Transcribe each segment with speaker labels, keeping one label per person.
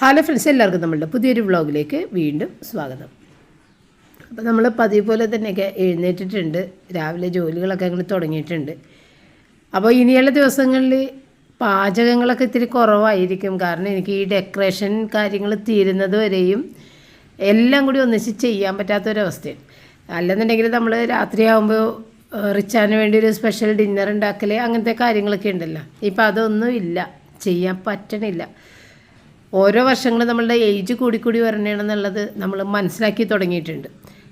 Speaker 1: Hello friends എല്ലാവർക്കും നമ്മളുടെ പുതിയൊരു വ്ളോഗിലേക്ക് വീണ്ടും സ്വാഗതം. അപ്പോൾ നമ്മൾ പതിവ് പോലെ തന്നെയൊക്കെ എഴുന്നേറ്റിട്ടുണ്ട്. രാവിലെ ജോലികളൊക്കെ അങ്ങനെ തുടങ്ങിയിട്ടുണ്ട്. അപ്പോൾ ഇനിയുള്ള ദിവസങ്ങളിൽ പാചകങ്ങളൊക്കെ ഇത്തിരി കുറവായിരിക്കും. കാരണം എനിക്ക് ഈ ഡെക്കറേഷൻ കാര്യങ്ങൾ തീരുന്നത് വരെയും എല്ലാം കൂടി ഒന്നിച്ച് ചെയ്യാൻ പറ്റാത്തൊരവസ്ഥയാണ്. അല്ലെന്നുണ്ടെങ്കിൽ നമ്മൾ രാത്രിയാകുമ്പോൾ റിച്ചാന് വേണ്ടി ഒരു സ്പെഷ്യൽ ഡിന്നർ ഉണ്ടാക്കൽ അങ്ങനത്തെ കാര്യങ്ങളൊക്കെ ഉണ്ടല്ലോ. ഇപ്പോൾ അതൊന്നും ഇല്ല. ചെയ്യാൻ പറ്റണില്ല. ഓരോ വർഷങ്ങളും നമ്മളുടെ ഏജ് കൂടിക്കൂടി വരണേണെന്നുള്ളത് നമ്മൾ മനസ്സിലാക്കി തുടങ്ങിയിട്ടുണ്ട്.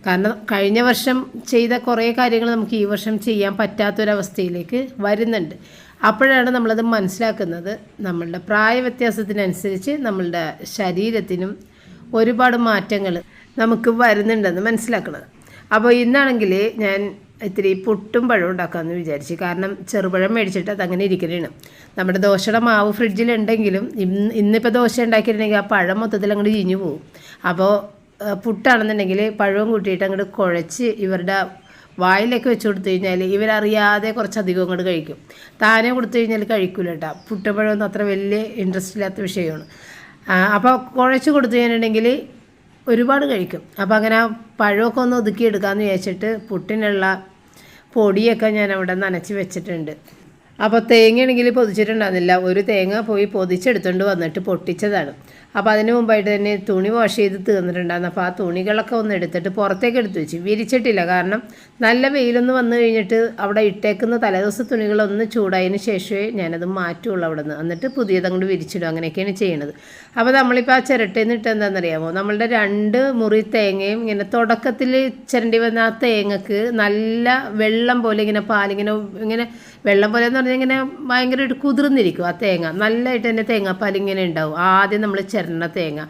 Speaker 1: കാരണം കഴിഞ്ഞ വർഷം ചെയ്ത കുറേ കാര്യങ്ങൾ നമുക്ക് ഈ വർഷം ചെയ്യാൻ പറ്റാത്തൊരവസ്ഥയിലേക്ക് വരുന്നുണ്ട്. അപ്പോഴാണ് നമ്മളത് മനസ്സിലാക്കുന്നത്. നമ്മളുടെ പ്രായ വ്യത്യാസത്തിനനുസരിച്ച് നമ്മളുടെ ശരീരത്തിനും ഒരുപാട് മാറ്റങ്ങൾ നമുക്ക് വരുന്നുണ്ടെന്ന് മനസ്സിലാക്കുന്നത്. അപ്പോൾ ഇന്നാണെങ്കിൽ ഞാൻ ഇത്തിരി പുട്ടും പഴവും ഉണ്ടാക്കാമെന്ന് വിചാരിച്ചു. കാരണം ചെറുപഴം മേടിച്ചിട്ട് അതങ്ങനെ ഇരിക്കലാണ്. നമ്മുടെ ദോശയുടെ മാവ് ഫ്രിഡ്ജിലുണ്ടെങ്കിലും ഇന്ന് ഇന്നിപ്പോൾ ദോശ ഉണ്ടാക്കിയിട്ടുണ്ടെങ്കിൽ ആ പഴം മൊത്തത്തിൽ അങ്ങോട്ട് ചീഞ്ഞു പോകും അപ്പോൾ പുട്ടാണെന്നുണ്ടെങ്കിൽ പഴവും കൂട്ടിയിട്ട് അങ്ങോട്ട് കുഴച്ച് ഇവരുടെ വായിലൊക്കെ വെച്ച് കൊടുത്തു കഴിഞ്ഞാൽ ഇവരറിയാതെ കുറച്ചധികം അങ്ങോട്ട് കഴിക്കും. താനെ കൊടുത്തു കഴിഞ്ഞാൽ കഴിക്കൂല കേട്ടോ. പുട്ടപ്പഴമൊന്നും അത്ര വലിയ ഇൻട്രസ്റ്റ് ഇല്ലാത്ത വിഷയമാണ്. അപ്പോൾ കുഴച്ച് കൊടുത്തു കഴിഞ്ഞിട്ടുണ്ടെങ്കിൽ ഒരുപാട് കഴിക്കും. അപ്പോൾ അങ്ങനെ പഴമൊക്കെ ഒന്ന് ഒതുക്കി എടുക്കാമെന്ന് വിചാരിച്ചിട്ട് പുട്ടിനുള്ള പൊടിയൊക്കെ ഞാൻ അവിടെ നനച്ച് വെച്ചിട്ടുണ്ട്. അപ്പോൾ തേങ്ങയാണെങ്കിൽ പൊതിച്ചിട്ടുണ്ടായിരുന്നില്ല. ഒരു തേങ്ങ പോയി പൊതിച്ചെടുത്തുകൊണ്ട് വന്നിട്ട് പൊട്ടിച്ചതാണ്. അപ്പോൾ അതിന് മുമ്പായിട്ട് തന്നെ തുണി വാഷ് ചെയ്ത് തീർന്നിട്ടുണ്ടായിരുന്നു. അപ്പോൾ ആ തുണികളൊക്കെ ഒന്ന് എടുത്തിട്ട് പുറത്തേക്ക് എടുത്തു വെച്ചു. വിരിച്ചിട്ടില്ല. കാരണം നല്ല വെയിലൊന്ന് വന്നു കഴിഞ്ഞിട്ട് അവിടെ ഇട്ടേക്കുന്ന തലേദിവസം തുണികളൊന്ന് ചൂടായതിന് ശേഷമേ ഞാനത് മാറ്റുള്ളൂ അവിടെ നിന്ന് എന്നിട്ട് പുതിയതങ്ങോട്ട് വിരിച്ചിടും. അങ്ങനെയൊക്കെയാണ് ചെയ്യണത്. അപ്പോൾ നമ്മളിപ്പോൾ ആ ചിരട്ടയിൽ നിന്ന് ഇട്ട് എന്താണെന്നറിയാമോ? നമ്മളുടെ രണ്ട് മുറി തേങ്ങയും ഇങ്ങനെ തുടക്കത്തിൽ ചിരണ്ടി വന്ന ആ തേങ്ങക്ക് നല്ല വെള്ളം പോലെ ഇങ്ങനെ പാലിങ്ങനെ ഇങ്ങനെ വെള്ളം പോലെ എന്ന് പറഞ്ഞാൽ ഇങ്ങനെ ഭയങ്കരമായിട്ട് കുതിർന്നിരിക്കും ആ തേങ്ങ. നല്ലതായിട്ട് തന്നെ തേങ്ങാപ്പാൽ ഇങ്ങനെ ഉണ്ടാവും. ആദ്യം നമ്മൾ ചിരണ്ട തേങ്ങ.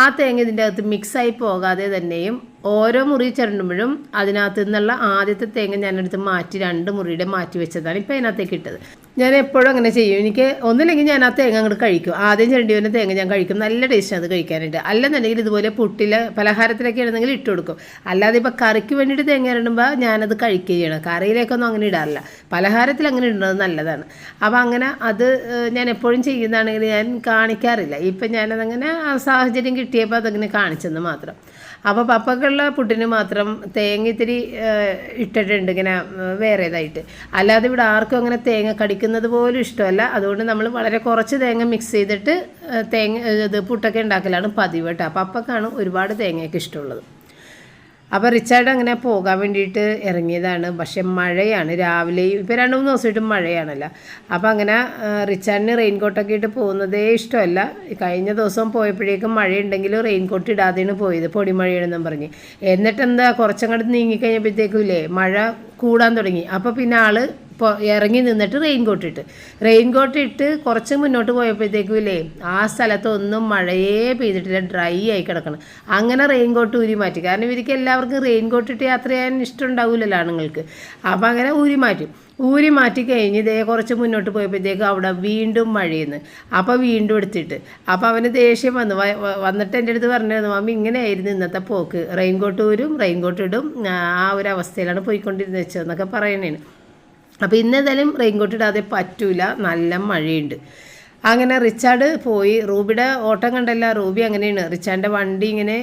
Speaker 1: ആ തേങ്ങ ഇതിന്റെ അകത്ത് മിക്സായി പോകാതെ തന്നെയും ഓരോ മുറി ചിരണ്ടുമ്പോഴും അതിനകത്ത് നിന്നുള്ള ആദ്യത്തെ തേങ്ങ ഞാനെടുത്ത് മാറ്റി രണ്ട് മുറിയുടെ മാറ്റി വെച്ചതാണ് ഇപ്പോൾ അതിനകത്തേക്ക് ഇട്ടത്. ഞാൻ എപ്പോഴും അങ്ങനെ ചെയ്യും. എനിക്ക് ഒന്നില്ലെങ്കിൽ ഞാൻ ആ തേങ്ങ അങ്ങോട്ട് കഴിക്കും. ആദ്യം ചെണ്ടി വരുന്ന തേങ്ങ ഞാൻ കഴിക്കും. നല്ല ടേസ്റ്റ് അത് കഴിക്കാനായിട്ട്. അല്ലെന്നുണ്ടെങ്കിൽ ഇതുപോലെ പുട്ടിൽ പലഹാരത്തിലൊക്കെ ആണെന്നെങ്കിൽ ഇട്ട് കൊടുക്കും. അല്ലാതെ ഇപ്പോൾ കറിക്ക് വേണ്ടിയിട്ട് തേങ്ങ ഇടുമ്പോൾ ഞാനത് കഴിക്കുകയാണ് കറിയിലേക്കൊന്നും അങ്ങനെ ഇടാറില്ല. പലഹാരത്തിൽ അങ്ങനെ ഇടുന്നത് നല്ലതാണ്. അപ്പോൾ അങ്ങനെ അത് ഞാൻ എപ്പോഴും ചെയ്യുന്നതാണെങ്കിൽ ഞാൻ കാണിക്കാറില്ല. ഇപ്പം ഞാനതങ്ങനെ സാഹചര്യം കിട്ടിയപ്പോൾ അതങ്ങനെ കാണിച്ചെന്ന് മാത്രം. അപ്പോൾ പപ്പക്കുള്ള പുട്ടിന് മാത്രം തേങ്ങ ഇത്തിരി ഇട്ടിട്ടുണ്ട് ഇങ്ങനെ വേറേതായിട്ട്. അല്ലാതെ ഇവിടെ ആർക്കും അങ്ങനെ തേങ്ങ കടിക്കുന്നത് പോലും ഇഷ്ടമല്ല. അതുകൊണ്ട് നമ്മൾ വളരെ കുറച്ച് തേങ്ങ മിക്സ് ചെയ്തിട്ട് തേങ്ങ ഇത് പുട്ടൊക്കെ ഉണ്ടാക്കലാണ് പതിവ് കേട്ടോ. പപ്പക്കാണ് ഒരുപാട് തേങ്ങയൊക്കെ ഇഷ്ടമുള്ളത്. അപ്പോൾ റിച്ചാർഡ് അങ്ങനെ പോകാൻ വേണ്ടിയിട്ട് ഇറങ്ങിയതാണ്. പക്ഷെ മഴയാണ്. രാവിലെയും ഇപ്പോൾ രണ്ട് മൂന്ന് ദിവസമായിട്ട് മഴയാണല്ലോ. അപ്പോൾ അങ്ങനെ റിച്ചാർഡിന് റെയിൻ കോട്ടൊക്കെ ഇട്ട് പോകുന്നതേ ഇഷ്ടമല്ല. കഴിഞ്ഞ ദിവസം പോയപ്പോഴേക്കും മഴയുണ്ടെങ്കിലും റെയിൻ കോട്ട് ഇടാതെയാണ് പോയത്. പൊടിമഴയാണെന്നും പറഞ്ഞ്. എന്നിട്ടെന്താ കുറച്ചങ്ങോട്ട് നീങ്ങിക്കഴിഞ്ഞപ്പോഴത്തേക്കും ഇല്ലേ മഴ കൂടാൻ തുടങ്ങി. അപ്പോൾ പിന്നെ ആൾ ഇറങ്ങി നിന്നിട്ട് റെയിൻ കോട്ട് ഇട്ട്. റെയിൻ കോട്ട് ഇട്ട് കുറച്ച് മുന്നോട്ട് പോയപ്പോഴത്തേക്കും ഇല്ലേ ആ സ്ഥലത്തൊന്നും മഴയേ പെയ്തിട്ടില്ല ഡ്രൈ ആയി കിടക്കണം. അങ്ങനെ റെയിൻ കോട്ട് ഊരി മാറ്റി. കാരണം ഇവർക്ക് എല്ലാവർക്കും റെയിൻ കോട്ട് ഇട്ട് യാത്ര ചെയ്യാൻ ഇഷ്ടം ഉണ്ടാവില്ലല്ലോ ആണുങ്ങൾക്ക്. അപ്പോൾ അങ്ങനെ ഊരി മാറ്റി. ഊരി മാറ്റി കഴിഞ്ഞ് ഇതേ കുറച്ച് മുന്നോട്ട് പോയപ്പോഴത്തേക്ക് അവിടെ വീണ്ടും മഴയെന്ന്. അപ്പോൾ വീണ്ടും എടുത്തിട്ട്. അപ്പോൾ അവന് ദേഷ്യം വന്നു. വന്നിട്ട് എന്റെ അടുത്ത് പറഞ്ഞിരുന്നു മമ്മി ഇങ്ങനെയായിരുന്നു ഇന്നത്തെ പോക്ക്. റെയിൻ കോട്ട് ഊരും റെയിൻ കോട്ട് ഇടും ആ ഒരു അവസ്ഥയിലാണ് പോയിക്കൊണ്ടിരുന്നത് വെച്ചതെന്നൊക്കെ പറയണേന്. അപ്പോൾ ഇന്നേതായാലും റെയിൻകോട്ട് ഇടാതെ പറ്റൂല. നല്ല മഴയുണ്ട്. അങ്ങനെ റിച്ചാർഡ് പോയി. റൂബിയുടെ ഓട്ടം കണ്ടല്ല. റൂബി അങ്ങനെയാണ്. റിച്ചാർഡിന്റെ വണ്ടി ഇങ്ങനെ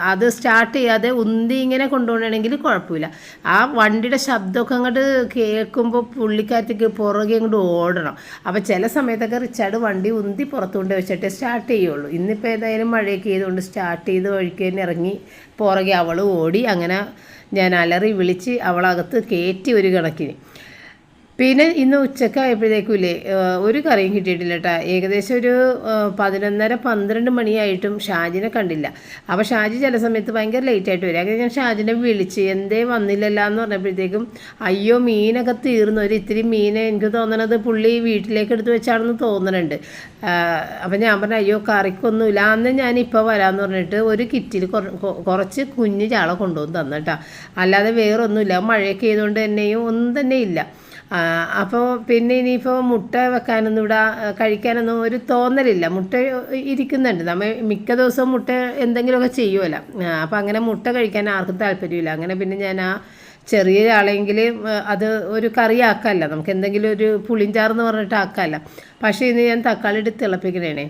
Speaker 1: അത് സ്റ്റാർട്ട് ചെയ്യാതെ ഉന്തി ഇങ്ങനെ കൊണ്ടുപോകണമെങ്കിൽ കുഴപ്പമില്ല. ആ വണ്ടിയുടെ ശബ്ദമൊക്കെ അങ്ങോട്ട് കേൾക്കുമ്പോൾ പുള്ളിക്കാറ്റക്ക് പുറകെ അങ്ങോട്ട് ഓടണം. അപ്പോൾ ചില സമയത്തൊക്കെ റിച്ചാർഡ് വണ്ടി ഉന്തി പുറത്തുകൊണ്ട് വെച്ചിട്ട് സ്റ്റാർട്ട് ചെയ്യുള്ളൂ. ഇന്നിപ്പോൾ ഏതായാലും മഴയൊക്കെ ചെയ്തുകൊണ്ട് സ്റ്റാർട്ട് ചെയ്ത് വഴിക്ക് തന്നെ ഇറങ്ങി പുറകെ അവൾ ഓടി. അങ്ങനെ ഞാൻ അലറി വിളിച്ച് അവളകത്ത് കയറ്റി ഒരു കണക്കിന്. പിന്നെ ഇന്ന് ഉച്ചക്കായപ്പോഴേക്കൂലേ ഒരു കറിയും കിട്ടിയിട്ടില്ല കേട്ടോ ഏകദേശം ഒരു പതിനൊന്നര പന്ത്രണ്ട് മണിയായിട്ടും ഷാജിനെ കണ്ടില്ല. അപ്പോൾ ഷാജി ചില സമയത്ത് ഭയങ്കര ലേറ്റായിട്ട് വരും. അങ്ങനെ ഞാൻ ഷാജിനെ വിളിച്ച് എന്തേ വന്നില്ലല്ല? എന്ന് പറഞ്ഞപ്പോഴത്തേക്കും അയ്യോ മീനൊക്കെ തീർന്നു. ഒരു ഇത്തിരി മീനെ എനിക്ക് തോന്നണത് പുള്ളി വീട്ടിലേക്ക് എടുത്ത് വെച്ചാണെന്ന് തോന്നുന്നുണ്ട് അപ്പം ഞാൻ പറഞ്ഞു അയ്യോ കറിക്കൊന്നുമില്ല. അന്ന് ഞാൻ ഇപ്പോൾ വരാമെന്ന് പറഞ്ഞിട്ട് ഒരു കിറ്റിൽ കുറച്ച് കുഞ്ഞ് ചാള കൊണ്ടുവന്ന് തന്നിട്ടാ അല്ലാതെ വേറൊന്നുമില്ല. മഴയൊക്കെ ചെയ്തുകൊണ്ട് തന്നെയും ഒന്നും തന്നെ ഇല്ല. അപ്പോൾ പിന്നെ ഇനിയിപ്പോൾ മുട്ട വെക്കാനൊന്നും ഇവിടെ കഴിക്കാനൊന്നും ഒരു തോന്നലില്ല. മുട്ട ഇരിക്കുന്നുണ്ട്. നമ്മൾ മിക്ക ദിവസവും മുട്ട എന്തെങ്കിലുമൊക്കെ ചെയ്യുമല്ലോ അപ്പോൾ അങ്ങനെ മുട്ട കഴിക്കാൻ ആർക്കും താല്പര്യമില്ല. അങ്ങനെ പിന്നെ ഞാൻ ആ ചെറിയ ആളെങ്കിൽ അത് ഒരു കറി ആക്കാമല്ല നമുക്ക് എന്തെങ്കിലും ഒരു പുളിഞ്ചാറെന്ന് പറഞ്ഞിട്ട് ആക്കാമല്ല പക്ഷേ ഇന്ന് ഞാൻ തക്കാളി ഇട്ട് തിളപ്പിക്കണേ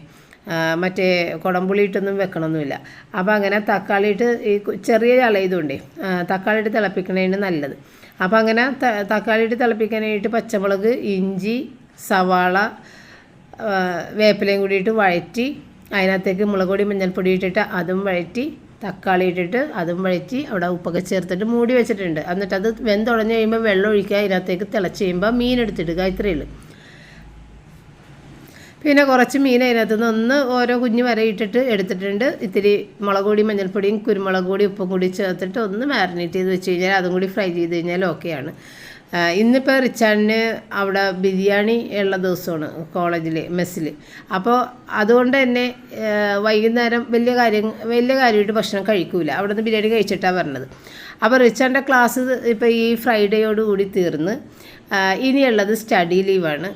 Speaker 1: മറ്റേ കുടംപുളി ഇട്ടൊന്നും വെക്കണമൊന്നുമില്ല അപ്പോൾ അങ്ങനെ തക്കാളി ഇട്ട് ഈ ചെറിയ ഇളയതുകൊണ്ടേ തക്കാളി ഇട്ട് തിളപ്പിക്കണേന് നല്ലത്. അപ്പോൾ അങ്ങനെ തക്കാളിയിട്ട് തിളപ്പിക്കാനായിട്ട് പച്ചമുളക് ഇഞ്ചി സവാള വേപ്പിലയും കൂടിയിട്ട് വഴറ്റി അതിനകത്തേക്ക് മുളക് പൊടി മഞ്ഞൾപ്പൊടി ഇട്ടിട്ട് അതും വഴറ്റി തക്കാളി ഇട്ടിട്ട് അതും വഴറ്റി അവിടെ ഉപ്പൊക്കെ ചേർത്തിട്ട് മൂടി വെച്ചിട്ടുണ്ട്. എന്നിട്ട് അത് വെന്തുടഞ്ഞ് കഴിയുമ്പോൾ വെള്ളം ഒഴിക്കുക അതിനകത്തേക്ക് തിളച്ച് കഴിയുമ്പോൾ മീൻ എടുത്തിടുക ഇത്രയേ ഉള്ളൂ. പിന്നെ കുറച്ച് മീൻ അതിനകത്ത് നിന്ന് ഒന്ന് ഓരോ കുഞ്ഞ് വര ഇട്ടിട്ട് എടുത്തിട്ടുണ്ട്. ഇത്തിരി മുളക് പൊടി മഞ്ഞൾപ്പൊടിയും കുരുമുളക് ഉപ്പും കൂടി ചേർത്തിട്ട് ഒന്ന് മാരിനേറ്റ് ചെയ്ത് വെച്ച് കഴിഞ്ഞാൽ അതും കൂടി ഫ്രൈ ചെയ്ത് കഴിഞ്ഞാൽ ഓക്കെയാണ് ഇന്നിപ്പോൾ റിച്ചാണിന് അവിടെ ബിരിയാണി ഉള്ള ദിവസമാണ് കോളേജിൽ മെസ്സിൽ അപ്പോൾ അതുകൊണ്ട് തന്നെ വൈകുന്നേരം വലിയ കാര്യം വലിയ കാര്യമായിട്ട് ഭക്ഷണം കഴിക്കൂല. അവിടെ നിന്ന് ബിരിയാണി കഴിച്ചിട്ടാണ് പറഞ്ഞത്. അപ്പോൾ റിച്ചാന്റെ ക്ലാസ് ഇപ്പോൾ ഈ ഫ്രൈഡേയോട് കൂടി തീർന്ന്. ഇനിയുള്ളത് സ്റ്റഡി ലീവാണ്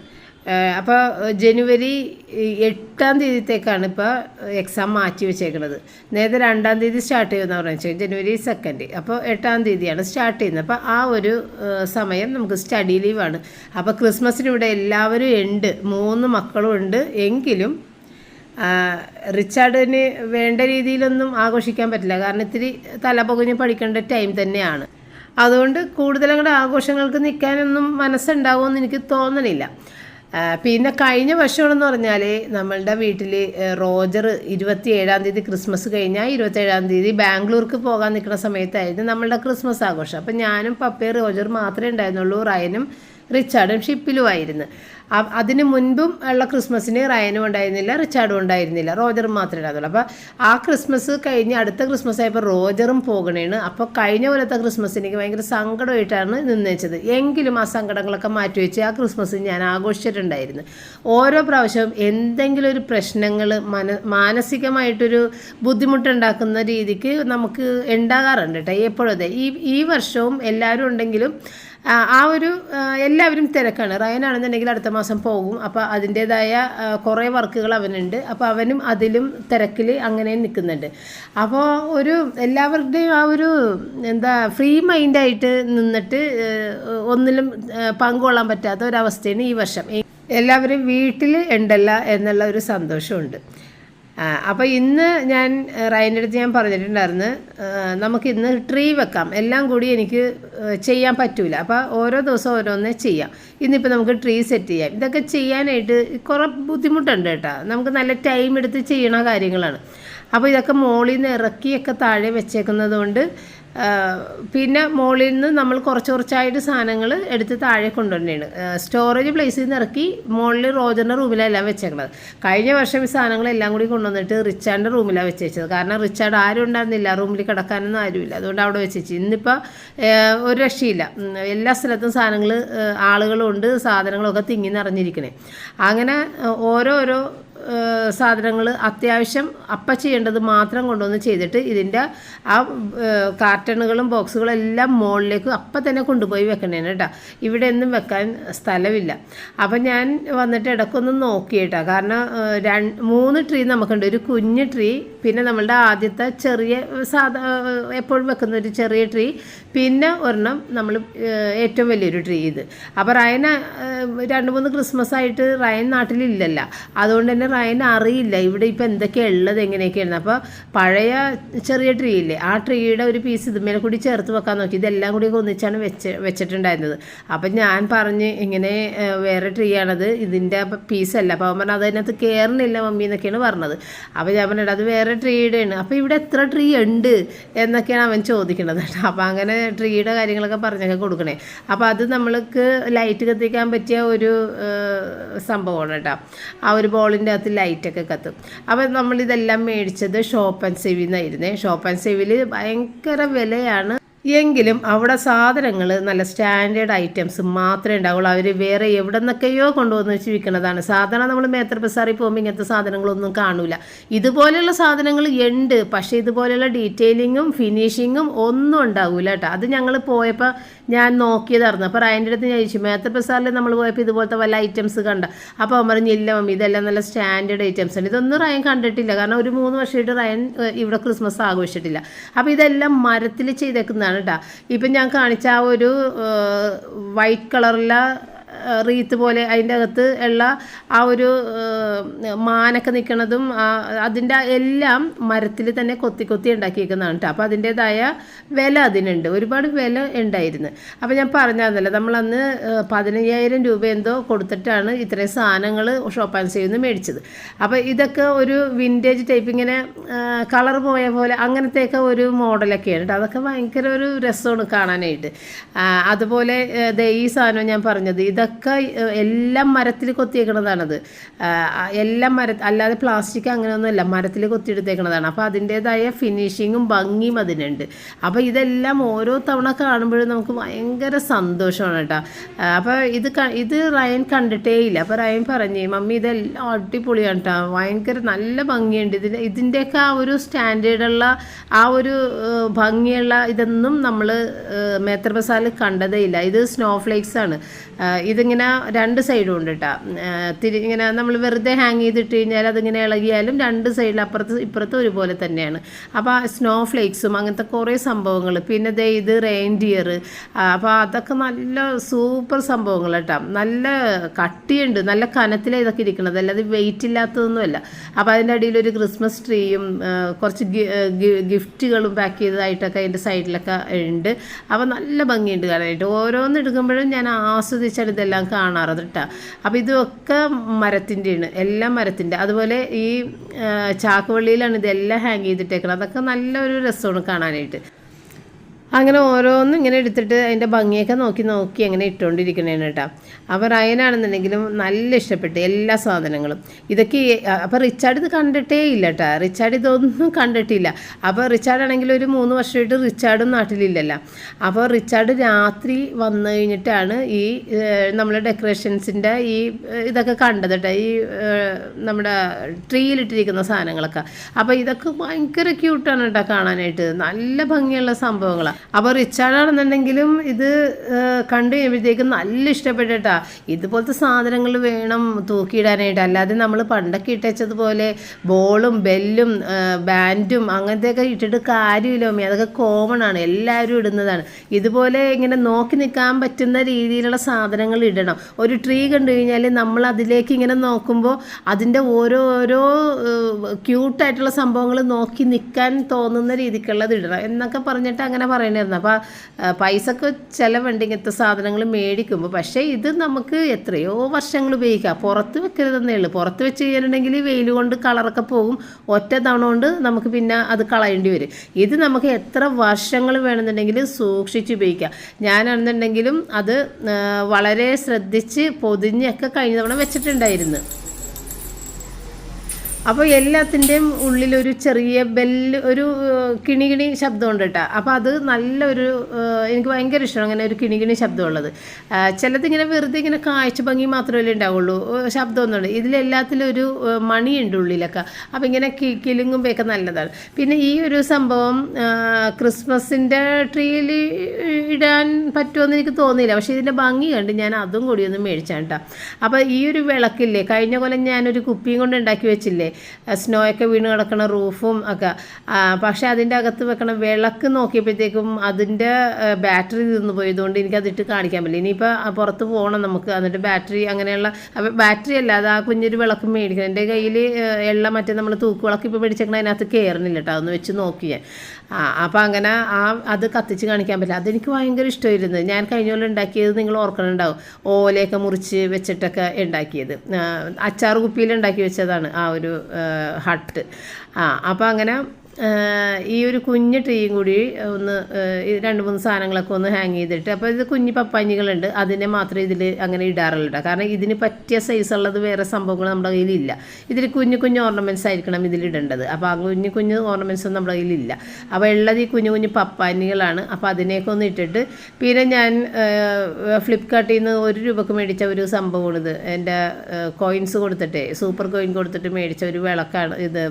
Speaker 1: അപ്പോൾ ജനുവരി എട്ടാം തീയതിത്തേക്കാണ് ഇപ്പോൾ എക്സാം മാറ്റി വെച്ചേക്കുന്നത് നേരത്തെ രണ്ടാം തീയതി സ്റ്റാർട്ട് ചെയ്യുമെന്ന് പറഞ്ഞു ജനുവരി സെക്കൻഡ് അപ്പോൾ എട്ടാം തീയതിയാണ് സ്റ്റാർട്ട് ചെയ്യുന്നത്. അപ്പോൾ ആ ഒരു സമയം നമുക്ക് സ്റ്റഡി ലീവാണ് അപ്പോൾ ക്രിസ്മസിന് ഇവിടെ എല്ലാവരും ഉണ്ട്. മൂന്ന് മക്കളും ഉണ്ട്. എങ്കിലും റിച്ചാർഡിന് വേണ്ട രീതിയിലൊന്നും ആഘോഷിക്കാൻ പറ്റില്ല. കാരണം ഇത്തിരി തലപൊകുഞ്ഞ് പഠിക്കേണ്ട ടൈം തന്നെയാണ്. അതുകൊണ്ട് കൂടുതൽ അങ്ങോട്ട് ആഘോഷങ്ങൾക്ക് നിൽക്കാനൊന്നും മനസ്സുണ്ടാവുമെന്ന് എനിക്ക് തോന്നണില്ല. പിന്നെ കഴിഞ്ഞ വർഷമാണെന്ന് പറഞ്ഞാൽ നമ്മളുടെ വീട്ടിൽ റോജർ ഇരുപത്തി ഏഴാം തീയതി ക്രിസ്മസ് കഴിഞ്ഞാൽ ഇരുപത്തേഴാം തീയതി ബാംഗ്ലൂർക്ക് പോകാൻ നിൽക്കുന്ന സമയത്തായിരുന്നു നമ്മളുടെ ക്രിസ്മസ് ആഘോഷം. അപ്പം ഞാനും പപ്പയും റോജർ മാത്രമേ ഉണ്ടായിരുന്നുള്ളൂ റയനും റിച്ചാർഡും ഷിപ്പിലുമായിരുന്നു. അതിന് മുൻപും ഉള്ള ക്രിസ്മസിന് റയനും ഉണ്ടായിരുന്നില്ല റിച്ചാർഡും ഉണ്ടായിരുന്നില്ല. റോജറും മാത്രമേ ഉണ്ടായിരുന്നുള്ളൂ അപ്പോൾ ആ ക്രിസ്മസ് കഴിഞ്ഞ് അടുത്ത ക്രിസ്മസ് ആയപ്പോൾ റോജറും പോകണേണ്. അപ്പോൾ കഴിഞ്ഞ പോലത്തെ ക്രിസ്മസ് എനിക്ക് ഭയങ്കര സങ്കടമായിട്ടാണ് നിന്നേച്ചത്. എങ്കിലും ആ സങ്കടങ്ങളൊക്കെ മാറ്റിവെച്ച് ആ ക്രിസ്മസ് ഞാൻ ആഘോഷിച്ചിട്ടുണ്ടായിരുന്നു. ഓരോ പ്രാവശ്യവും എന്തെങ്കിലും ഒരു പ്രശ്നങ്ങൾ മന മാനസികമായിട്ടൊരു ബുദ്ധിമുട്ടുണ്ടാക്കുന്ന രീതിക്ക് നമുക്ക് ഉണ്ടാകാറുണ്ട് കേട്ടോ എപ്പോഴും അതെ. ഈ ഈ വർഷവും എല്ലാവരും ഉണ്ടെങ്കിലും ആ ഒരു എല്ലാവരും തിരക്കാണ്. റയനാണെന്നുണ്ടെങ്കിൽ അടുത്ത മാസം പോകും. അപ്പോൾ അതിന്റേതായ കുറേ വർക്കുകൾ അവനുണ്ട്. അപ്പോൾ അവനും അതിലും തിരക്കിൽ അങ്ങനെ നിൽക്കുന്നുണ്ട്. അപ്പോൾ ഒരു എല്ലാവരുടെയും ആ ഒരു എന്താ ഫ്രീ മൈൻഡായിട്ട് നിന്നിട്ട് ഒന്നിലും പങ്കുകൊള്ളാൻ പറ്റാത്ത ഒരവസ്ഥയാണ് ഈ വർഷം. എല്ലാവരും വീട്ടിൽ ഉണ്ടല്ല എന്നുള്ള ഒരു സന്തോഷമുണ്ട്. അപ്പോൾ ഇന്ന് ഞാൻ റൈന്റെ അടുത്ത് ഞാൻ പറഞ്ഞിട്ടുണ്ടായിരുന്നു നമുക്ക് ഇന്ന് ട്രീ വെക്കാം. എല്ലാം കൂടി എനിക്ക് ചെയ്യാൻ പറ്റൂല. അപ്പോൾ ഓരോ ദിവസം ഓരോന്നേ ചെയ്യാം. ഇന്നിപ്പോൾ നമുക്ക് ട്രീ സെറ്റ് ചെയ്യാം. ഇതൊക്കെ ചെയ്യാനായിട്ട് കുറേ ബുദ്ധിമുട്ടുണ്ട് കേട്ടോ. നമുക്ക് നല്ല ടൈം എടുത്ത് ചെയ്യണ കാര്യങ്ങളാണ്. അപ്പോൾ ഇതൊക്കെ മുകളിൽ നിന്ന് ഇറക്കിയൊക്കെ താഴെ വെച്ചേക്കുന്നത് കൊണ്ട് പിന്നെ മുകളിൽ നിന്ന് നമ്മൾ കുറച്ച് കുറച്ചായിട്ട് സാധനങ്ങൾ എടുത്ത് താഴെ കൊണ്ടുവരണേണ് സ്റ്റോറേജ് പ്ലേസിൽ നിന്ന് ഇറക്കി മുകളിൽ റോജറിന്റെ റൂമിലെല്ലാം വെച്ചേക്കണത്. കഴിഞ്ഞ വർഷം ഈ സാധനങ്ങളെല്ലാം കൂടി കൊണ്ടുവന്നിട്ട് റിച്ചാർഡിന്റെ റൂമിലാണ് വെച്ചേച്ചത്. കാരണം റിച്ചാർഡ് ആരും ഉണ്ടായിരുന്നില്ല റൂമിൽ കിടക്കാനൊന്നും ആരുമില്ല. അതുകൊണ്ട് അവിടെ വെച്ചേച്ചു. ഇന്നിപ്പോൾ ഒരു രക്ഷയില്ല. എല്ലാ സ്ഥലത്തും സാധനങ്ങൾ ആളുകളുണ്ട് സാധനങ്ങളൊക്കെ തിങ്ങി നിറഞ്ഞിരിക്കണേ. അങ്ങനെ ഓരോരോ സാധനങ്ങൾ അത്യാവശ്യം അപ്പ ചെയ്യേണ്ടത് മാത്രം കൊണ്ടുവന്ന് ചെയ്തിട്ട് ഇതിന്റെ ആ കാർട്ടണുകളും ബോക്സുകളും എല്ലാം മുകളിലേക്ക് അപ്പം തന്നെ കൊണ്ടുപോയി വെക്കണേന് കേട്ടോ. ഇവിടെ ഒന്നും വെക്കാൻ സ്ഥലമില്ല. അപ്പം ഞാൻ വന്നിട്ട് ഇടയ്ക്കൊന്ന് നോക്കി കേട്ടോ കാരണം രണ്ട് മൂന്ന് ട്രീ നമുക്കുണ്ട്. ഒരു കുഞ്ഞ് ട്രീ പിന്നെ നമ്മളുടെ ആദ്യത്തെ ചെറിയ സാധാ എപ്പോഴും വെക്കുന്ന ഒരു ചെറിയ ട്രീ പിന്നെ ഒരെണ്ണം നമ്മൾ ഏറ്റവും വലിയൊരു ട്രീ ഇത്. അപ്പോൾ റയന രണ്ട് മൂന്ന് ക്രിസ്മസ് ആയിട്ട് റയൻ നാട്ടിലില്ലല്ലോ. അതുകൊണ്ട് തന്നെ റയൻ അറിയില്ല. ഇവിടെ ഇപ്പോൾ എന്തൊക്കെയാണ് ഉള്ളത് എങ്ങനെയൊക്കെയാണ് അപ്പോൾ പഴയ ചെറിയ ട്രീ ഇല്ലേ ആ ട്രീയുടെ ഒരു പീസ് ഇതുമേലെ കൂടി ചേർത്ത് വെക്കാൻ നോക്കി. ഇതെല്ലാം കൂടി ഒന്നിച്ചാണ് വെച്ച് വെച്ചിട്ടുണ്ടായിരുന്നത്. അപ്പം ഞാൻ പറഞ്ഞ് ഇങ്ങനെ വേറെ ട്രീ ആണത് ഇതിന്റെ പീസല്ല അപ്പോൾ അവൻ പറഞ്ഞു അതിനകത്ത് കയറണില്ല മമ്മി എന്നൊക്കെയാണ് പറഞ്ഞത്. അപ്പോൾ ഞാൻ പറഞ്ഞിട്ട് അത് വേറെ ട്രീയുടെയാണ് അപ്പോൾ ഇവിടെ എത്ര ട്രീ ഉണ്ട് എന്നൊക്കെയാണ് അവൻ ചോദിക്കുന്നത് അപ്പോൾ അങ്ങനെ ട്രീയുടെ കാര്യങ്ങളൊക്കെ പറഞ്ഞൊക്കെ കൊടുക്കണേ. അപ്പോൾ അത് നമ്മൾക്ക് ലൈറ്റ് കത്തിക്കാൻ പറ്റിയ ഒരു സംഭവമാണ് കേട്ടോ. ആ ഒരു ബോളിന്റെ അകത്ത് ലൈറ്റൊക്കെ കത്തും. അപ്പോൾ നമ്മളിതെല്ലാം മേടിച്ചത് ഷോപ്പ് ആൻഡ് സെവിൽ നിന്നായിരുന്നേ ഷോപ്പ് ആൻഡ് സെവിൽ ഭയങ്കര വിലയാണ്. എങ്കിലും അവിടെ സാധനങ്ങൾ നല്ല സ്റ്റാൻഡേർഡ് ഐറ്റംസ് മാത്രമേ ഉണ്ടാവുള്ളൂ. അവർ വേറെ എവിടെ നിന്നൊക്കെയോ കൊണ്ടുവന്ന് വെച്ച് വിൽക്കുന്നതാണ് സാധാരണ നമ്മൾ മേത്ര ബസാറിൽ പോകുമ്പോൾ ഇങ്ങനത്തെ സാധനങ്ങളൊന്നും കാണൂല. ഇതുപോലെയുള്ള സാധനങ്ങൾ ഉണ്ട്. പക്ഷേ ഇതുപോലെയുള്ള ഡീറ്റെയിലിങ്ങും ഫിനിഷിങ്ങും ഒന്നും ഉണ്ടാവില്ല കേട്ടോ. അത് ഞങ്ങൾ പോയപ്പോൾ ഞാൻ നോക്കിയതായിരുന്നു. അപ്പോൾ റയന്റെ അടുത്ത് ഞാൻ ചോദിച്ചു മേത്ര ബസാറിൽ നമ്മൾ പോയപ്പോൾ ഇതുപോലത്തെ വല്ല ഐറ്റംസ് കണ്ട? അപ്പോൾ അവൻ പറഞ്ഞു ഇല്ല മമ്മി ഇതെല്ലാം നല്ല സ്റ്റാൻഡേർഡ് ഐറ്റംസ് ആണ്. ഇതൊന്നും റയൻ കണ്ടിട്ടില്ല. കാരണം ഒരു മൂന്ന് വർഷമായിട്ട് റയൻ ഇവിടെ ക്രിസ്മസ് ആഘോഷിച്ചിട്ടില്ല. അപ്പോൾ ഇതെല്ലാം മരത്തിൽ ചെയ്തേക്കുന്നതാണ് കേട്ടോ ഇപ്പം ഞാൻ കാണിച്ച ആ ഒരു വൈറ്റ് കളറിലെ റീത്ത് പോലെ അതിന്റെ അകത്ത് ഉള്ള ആ ഒരു മാനൊക്കെ നിൽക്കുന്നതും അതിന്റെ എല്ലാം മരത്തിൽ തന്നെ കൊത്തി കൊത്തി ഉണ്ടാക്കിയേക്കുന്നതാണ് കേട്ടോ അപ്പോൾ അതിന്റേതായ വില അതിനുണ്ട്. ഒരുപാട് വില ഉണ്ടായിരുന്നു. അപ്പോൾ ഞാൻ പറഞ്ഞതല്ല നമ്മളന്ന് പതിനയ്യായിരം രൂപ എന്തോ കൊടുത്തിട്ടാണ് ഇത്രയും സാധനങ്ങൾ ഷോപ്പ് ആൻഡ് നിന്ന് മേടിച്ചത്. അപ്പോൾ ഇതൊക്കെ ഒരു വിന്റേജ് ടൈപ്പ് ഇങ്ങനെ കളർ പോയ പോലെ അങ്ങനത്തെയൊക്കെ ഒരു മോഡലൊക്കെയാണ് കേട്ടോ അതൊക്കെ ഭയങ്കര ഒരു രസമാണ് കാണാനായിട്ട്. അതുപോലെ ഈ സാധനം ഞാൻ പറഞ്ഞത് ഇതൊക്കെ ആ, എല്ലാം മരത്തിൽ കൊത്തിയേക്കണതാണത്. എല്ലാം മര അല്ലാതെ പ്ലാസ്റ്റിക് അങ്ങനെയൊന്നുമല്ല മരത്തിൽ കൊത്തിയെടുത്തേക്കണതാണ്. അപ്പോൾ അതിന്റേതായ ഫിനിഷിങ്ങും ഭംഗിയും അതിനുണ്ട്. അപ്പോൾ ഇതെല്ലാം ഓരോ തവണ കാണുമ്പോഴും നമുക്ക് ഭയങ്കര സന്തോഷമാണ് കേട്ടോ. അപ്പോൾ ഇത് ഇത് റയൻ കണ്ടിട്ടേ ഇല്ല. അപ്പോൾ റയൻ പറഞ്ഞേ മമ്മി ഇതെല്ലാം അടിപൊളിയാണ് കേട്ടോ. ഭയങ്കര നല്ല ഭംഗിയുണ്ട്. ഇതിന് ഇതിന്റെയൊക്കെ ആ ഒരു സ്റ്റാൻഡേർഡുള്ള ആ ഒരു ഭംഗിയുള്ള ഇതൊന്നും നമ്മൾ മേത്ര ബസാറിൽ കണ്ടതേ ഇല്ല. ഇത് സ്നോ ഫ്ലേക്സ് ആണ് ഏഹ്, ഇതിങ്ങനെ രണ്ട് സൈഡും ഉണ്ട് കേട്ടോ തിരി ഇങ്ങനെ നമ്മൾ വെറുതെ ഹാങ് ചെയ്തിട്ട് കഴിഞ്ഞാൽ അതിങ്ങനെ ഇളകിയാലും രണ്ട് സൈഡിൽ അപ്പുറത്ത് ഇപ്പുറത്ത് ഒരുപോലെ തന്നെയാണ്. അപ്പോൾ സ്നോ ഫ്ലേക്സും അങ്ങനത്തെ കുറേ സംഭവങ്ങൾ. പിന്നെ ദേ ഇത് റെയിൻഡിയർ അപ്പോൾ അതൊക്കെ നല്ല സൂപ്പർ സംഭവങ്ങൾ കേട്ടോ നല്ല കട്ടിയുണ്ട് നല്ല കനത്തിലാണ് ഇതൊക്കെ ഇരിക്കുന്നത് അല്ലാതെ വെയിറ്റ് ഇല്ലാത്തതൊന്നുമല്ല അപ്പോൾ അതിന്റെ അടിയിൽ ഒരു ക്രിസ്മസ് ട്രീയും കുറച്ച് ഗിഫ്റ്റുകളും പാക്ക് ചെയ്തതായിട്ടൊക്കെ അതിന്റെ സൈഡിലൊക്കെ ഉണ്ട്. അപ്പോൾ നല്ല ഭംഗിയുണ്ട് കാണാനായിട്ട്. ഓരോന്ന് എടുക്കുമ്പോഴും ഞാൻ ആസ്വദിച്ചാണ് ഇതെല്ലാം കാണാറത് കേട്ടോ. അപ്പോൾ ഇതൊക്കെ മരത്തിന്റെയാണ് എല്ലാം മരത്തിന്റെ. അതുപോലെ ഈ ചാക്കുവള്ളിയിലാണ് ഇതെല്ലാം ഹാങ് ചെയ്തിട്ടേക്കുന്നത് അതൊക്കെ നല്ലൊരു രസമാണ് കാണാനായിട്ട്. അങ്ങനെ ഓരോന്നും ഇങ്ങനെ എടുത്തിട്ട് അതിന്റെ ഭംഗിയൊക്കെ നോക്കി നോക്കി അങ്ങനെ ഇട്ടുകൊണ്ടിരിക്കണേണ് കേട്ടോ. അപ്പോൾ റയനാണെന്നുണ്ടെങ്കിലും നല്ല ഇഷ്ടപ്പെട്ടു എല്ലാ സാധനങ്ങളും. ഇതൊക്കെ അപ്പോൾ റിച്ചാർഡ് ഇത് കണ്ടിട്ടേ ഇല്ല കേട്ടോ. റിച്ചാർഡ് ഇതൊന്നും കണ്ടിട്ടില്ല. അപ്പോൾ റിച്ചാർഡ് ആണെങ്കിൽ ഒരു മൂന്ന് വർഷമായിട്ട് റിച്ചാർഡും നാട്ടിലില്ലല്ലോ. അപ്പോൾ റിച്ചാർഡ് രാത്രി വന്നു കഴിഞ്ഞിട്ടാണ് ഈ നമ്മുടെ ഡെക്കറേഷൻസിന്റെ ഈ ഇതൊക്കെ കണ്ടത് കേട്ടോ. ഈ നമ്മുടെ ട്രീയിലിട്ടിരിക്കുന്ന സാധനങ്ങളൊക്കെ. അപ്പോൾ ഇതൊക്കെ ഭയങ്കര ക്യൂട്ടാണ് കേട്ടോ കാണാനായിട്ട്. നല്ല ഭംഗിയുള്ള സംഭവങ്ങളാണ് അപ്പോൾ റിച്ചാർഡാണെന്നുണ്ടെങ്കിലും ഇത് കണ്ടു കഴിയുമ്പോഴത്തേക്കും നല്ല ഇഷ്ടപ്പെട്ടിട്ടാ. ഇതുപോലത്തെ സാധനങ്ങൾ വേണം തൂക്കിയിടാനായിട്ട്. അല്ലാതെ നമ്മൾ പണ്ടൊക്കെ ഇട്ടച്ചതുപോലെ ബോളും ബെല്ലും ബാൻഡും അങ്ങനത്തെയൊക്കെ ഇട്ടിട്ട് കാര്യമില്ല മമ്മി അതൊക്കെ കോമൺ ആണ്. എല്ലാവരും ഇടുന്നതാണ്. ഇതുപോലെ ഇങ്ങനെ നോക്കി നിൽക്കാൻ പറ്റുന്ന രീതിയിലുള്ള സാധനങ്ങൾ ഇടണം. ഒരു ട്രീ കണ്ടു കഴിഞ്ഞാൽ നമ്മൾ അതിലേക്ക് ഇങ്ങനെ നോക്കുമ്പോൾ അതിന്റെ ഓരോ ഓരോ ക്യൂട്ടായിട്ടുള്ള സംഭവങ്ങൾ നോക്കി നിൽക്കാൻ തോന്നുന്ന രീതിക്കുള്ളത് ഇടണം എന്നൊക്കെ പറഞ്ഞിട്ട് അങ്ങനെ പറയണമായിരുന്നു അപ്പോൾ പൈസക്ക് ചിലവുണ്ട് ഇങ്ങനത്തെ സാധനങ്ങൾ മേടിക്കുമ്പോൾ പക്ഷേ ഇത് നമുക്ക് എത്രയോ വർഷങ്ങൾ ഉപയോഗിക്കാം. പുറത്ത് വെക്കരുതെന്നേ ഉള്ളൂ. പുറത്ത് വെച്ച് കഴിഞ്ഞിട്ടുണ്ടെങ്കിൽ വെയിൽ കൊണ്ട് കളറൊക്കെ പോകും. ഒറ്റ തവണ കൊണ്ട് നമുക്ക് പിന്നെ അത് കളയേണ്ടി വരും. ഇത് നമുക്ക് എത്ര വർഷങ്ങൾ വേണമെന്നുണ്ടെങ്കിൽ സൂക്ഷിച്ച് ഉപയോഗിക്കാം. ഞാനാണെന്നുണ്ടെങ്കിലും അത് വളരെ ശ്രദ്ധിച്ച് പൊതിഞ്ഞൊക്കെ കഴിഞ്ഞ തവണ വെച്ചിട്ടുണ്ടായിരുന്നു. അപ്പോൾ എല്ലാത്തിന്റെയും ഉള്ളിലൊരു ചെറിയ ബെല്ല് ഒരു കിണികിണി ശബ്ദമുണ്ട് കേട്ടോ അപ്പോൾ അത് നല്ലൊരു എനിക്ക് ഭയങ്കര ഇഷ്ടമാണ് അങ്ങനെ ഒരു കിണികിണി ശബ്ദമുള്ളത്. ചിലതിങ്ങനെ വെറുതെ ഇങ്ങനെ കാഴ്ച ഭംഗി മാത്രമല്ലേ ഉണ്ടാവുള്ളൂ. ശബ്ദമൊന്നുണ്ട് ഇതിലെല്ലാത്തിലും ഒരു മണിയുണ്ട് ഉള്ളിലൊക്കെ. അപ്പോൾ ഇങ്ങനെ കിലുങ്ങുമ്പോഴൊക്കെ നല്ലതാണ്. പിന്നെ ഈ ഒരു സംഭവം ക്രിസ്മസിന്റെ ട്രീയിൽ ഇടാൻ പറ്റുമെന്ന് എനിക്ക് തോന്നിയില്ല. പക്ഷേ ഇതിന്റെ ഭംഗി കണ്ട് ഞാൻ അതും കൂടി ഒന്ന് മേടിച്ചാണ് കേട്ടോ അപ്പോൾ ഈ ഒരു വിളക്കില്ലേ കഴിഞ്ഞ കൊല്ലം ഞാനൊരു കുപ്പിയും കൊണ്ട് ഉണ്ടാക്കി വെച്ചില്ലേ സ്നോ ഒക്കെ വീണ് കിടക്കണ റൂഫും ഒക്കെ. പക്ഷെ അതിന്റെ അകത്ത് വെക്കണ വിളക്ക് നോക്കിയപ്പോഴത്തേക്കും അതിന്റെ ബാറ്ററി നിന്ന് പോയതുകൊണ്ട് എനിക്കതിട്ട് കാണിക്കാൻ പറ്റില്ല. ഇനിയിപ്പോൾ പുറത്ത് പോകണം നമുക്ക്. എന്നിട്ട് ബാറ്ററി അങ്ങനെയുള്ള ബാറ്ററി അല്ല അത് ആ കുഞ്ഞൊരു വിളക്ക് മേടിക്കണം. എന്റെ കയ്യിൽ എള്ള മറ്റേ നമ്മൾ തൂക്കുവിളക്ക് ഇപ്പോൾ മേടിച്ചേക്കണ അതിനകത്ത് കയറുന്നില്ല കേട്ടോ. അതൊന്ന് വെച്ച് നോക്കി ഞാൻ. ആ അപ്പോൾ അങ്ങനെ ആ അത് കത്തിച്ച് കാണിക്കാൻ പറ്റില്ല. അതെനിക്ക് ഭയങ്കര ഇഷ്ടമായിരുന്നു. ഞാൻ കഴിഞ്ഞ പോലെ ഉണ്ടാക്കിയത് നിങ്ങൾ ഓർക്കണുണ്ടാവും. ഓലയൊക്കെ മുറിച്ച് വെച്ചിട്ടൊക്കെ ഉണ്ടാക്കിയത്. അച്ചാർ കുപ്പിയിൽ ഉണ്ടാക്കി വെച്ചതാണ് ആ ഒരു ഹട്ട്. ആ അപ്പോൾ അങ്ങനെ ഈ ഒരു കുഞ്ഞ് ട്രീയും കൂടി ഒന്ന് രണ്ട് മൂന്ന് സാധനങ്ങളൊക്കെ ഒന്ന് ഹാങ് ചെയ്തിട്ട് അപ്പോൾ ഇത് കുഞ്ഞ് പപ്പാഞ്ഞികളുണ്ട് അതിനെ മാത്രമേ ഇതിൽ അങ്ങനെ ഇടാറുള്ളൂ. കാരണം ഇതിന് പറ്റിയ സൈസുള്ളത് വേറെ സംഭവങ്ങൾ നമ്മുടെ കയ്യിലില്ല. ഇതിൽ കുഞ്ഞു കുഞ്ഞു ഓർണമെന്റ്സ് ആയിരിക്കണം ഇതിലിടേണ്ടത് അപ്പോൾ ആ കുഞ്ഞു കുഞ്ഞു ഓർണമെന്റ്സ് ഒന്നും നമ്മുടെ കയ്യിലില്ല. അപ്പോൾ ഉള്ളത് ഈ കുഞ്ഞു കുഞ്ഞു പപ്പാനികളാണ് അപ്പോൾ അതിനെയൊക്കെ ഒന്ന് ഇട്ടിട്ട് പിന്നെ ഞാൻ ഫ്ലിപ്കാർട്ടിൽ നിന്ന് ഒരു രൂപക്ക് മേടിച്ച ഒരു സംഭവമാണിത്. എന്റെ കോയിൻസ് കൊടുത്തിട്ട് സൂപ്പർ കോയിൻ കൊടുത്തിട്ട് മേടിച്ച ഒരു വിളക്കാണ് ഇത്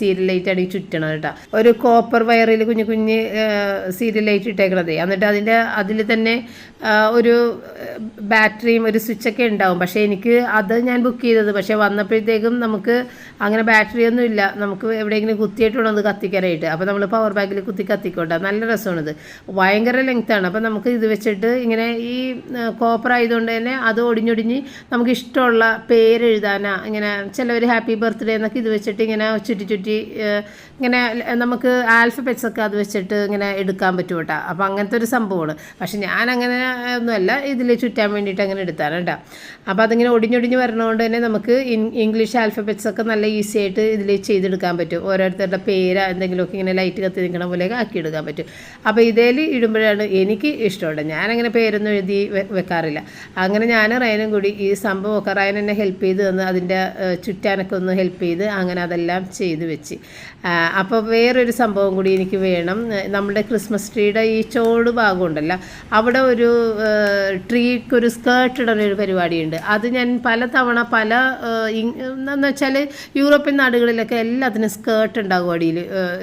Speaker 1: സീരിയൽ ലൈറ്റ് ഈ ചുറ്റണത് കേട്ടോ ഒരു കോപ്പർ വയറിൽ കുഞ്ഞു കുഞ്ഞ് സീരിയൽ ലൈറ്റ് ഇട്ടേക്കണത്. എന്നിട്ട് അതിന്റെ അതിൽ തന്നെ ഒരു ബാറ്ററിയും ഒരു സ്വിച്ചൊക്കെ ഉണ്ടാവും. പക്ഷേ എനിക്ക് അത് ഞാൻ ബുക്ക് ചെയ്തത്. പക്ഷേ വന്നപ്പോഴത്തേക്കും നമുക്ക് അങ്ങനെ ബാറ്ററി ഒന്നും ഇല്ല. നമുക്ക് എവിടെയെങ്കിലും കുത്തിയിട്ട് വേണം അത് കത്തിക്കാനായിട്ട് അപ്പോൾ നമ്മൾ പവർ ബാങ്കിൽ കുത്തി കത്തിക്കോട്ടെ. നല്ല രസമാണിത്. ഭയങ്കര ലെങ്ത്താണ് അപ്പോൾ നമുക്ക് ഇത് വെച്ചിട്ട് ഇങ്ങനെ ഈ കോപ്പർ ആയതുകൊണ്ട് തന്നെ അത് ഒടിഞ്ഞൊടിഞ്ഞ് നമുക്ക് ഇഷ്ടമുള്ള പേരെഴുതാനാ. ഇങ്ങനെ ചിലവർ ഹാപ്പി ബർത്ത്ഡേ എന്നൊക്കെ ഇത് വെച്ചിട്ട് ഇങ്ങനെ ചുറ്റി ചുറ്റി ഇങ്ങനെ നമുക്ക് ആൽഫബറ്റ്സ് ഒക്കെ അത് വെച്ചിട്ട് ഇങ്ങനെ എടുക്കാൻ പറ്റും കേട്ടോ അപ്പോൾ അങ്ങനത്തെ ഒരു സംഭവമാണ്. പക്ഷെ ഞാൻ അങ്ങനെ ഒന്നുമല്ല ഇതിൽ ചുറ്റാൻ വേണ്ടിയിട്ട് അങ്ങനെ എടുത്താണ് കേട്ടോ. അപ്പോൾ അതിങ്ങനെ ഒടിഞ്ഞൊടിഞ്ഞ് വരണതുകൊണ്ട് തന്നെ നമുക്ക് ഇംഗ്ലീഷ് ആൽഫബറ്റ്സ് ഒക്കെ നല്ല ഈസി ആയിട്ട് ഇതിൽ ചെയ്തെടുക്കാൻ പറ്റും. ഓരോരുത്തരുടെ പേര് എന്തെങ്കിലുമൊക്കെ ഇങ്ങനെ ലൈറ്റ് കത്തി നിൽക്കണ പോലെയൊക്കെ ആക്കിയെടുക്കാൻ പറ്റും. അപ്പോൾ ഇതേൽ ഇടുമ്പോഴാണ് എനിക്ക് ഇഷ്ടമുണ്ട് ഞാനങ്ങനെ പേരൊന്നും എഴുതി വെക്കാറില്ല. അങ്ങനെ ഞാൻ റയനും കൂടി ഈ സംഭവമൊക്കെ റയൻ എന്നെ ഹെൽപ്പ് ചെയ്ത് തന്ന് അതിന്റെ ചുറ്റാനൊക്കെ ഒന്ന് ഹെൽപ്പ് ചെയ്ത് അങ്ങനെ അതെല്ലാം ചെയ്ത് വെച്ച്. അപ്പോൾ വേറൊരു സംഭവം കൂടി എനിക്ക് വേണം. നമ്മുടെ ക്രിസ്മസ് ട്രീയുടെ ഈ ചോട് ഭാഗം ഉണ്ടല്ലോ അവിടെ ഒരു ട്രീക്ക് ഒരു സ്കേർട്ട് ഇടുന്ന പരിപാടിയുണ്ട്. അത് ഞാൻ പല തവണ പല എന്ന് വെച്ചാൽ യൂറോപ്യൻ നാടുകളിലൊക്കെ എല്ലാത്തിനും സ്കേർട്ട് ഉണ്ടാകും അടിയിൽ.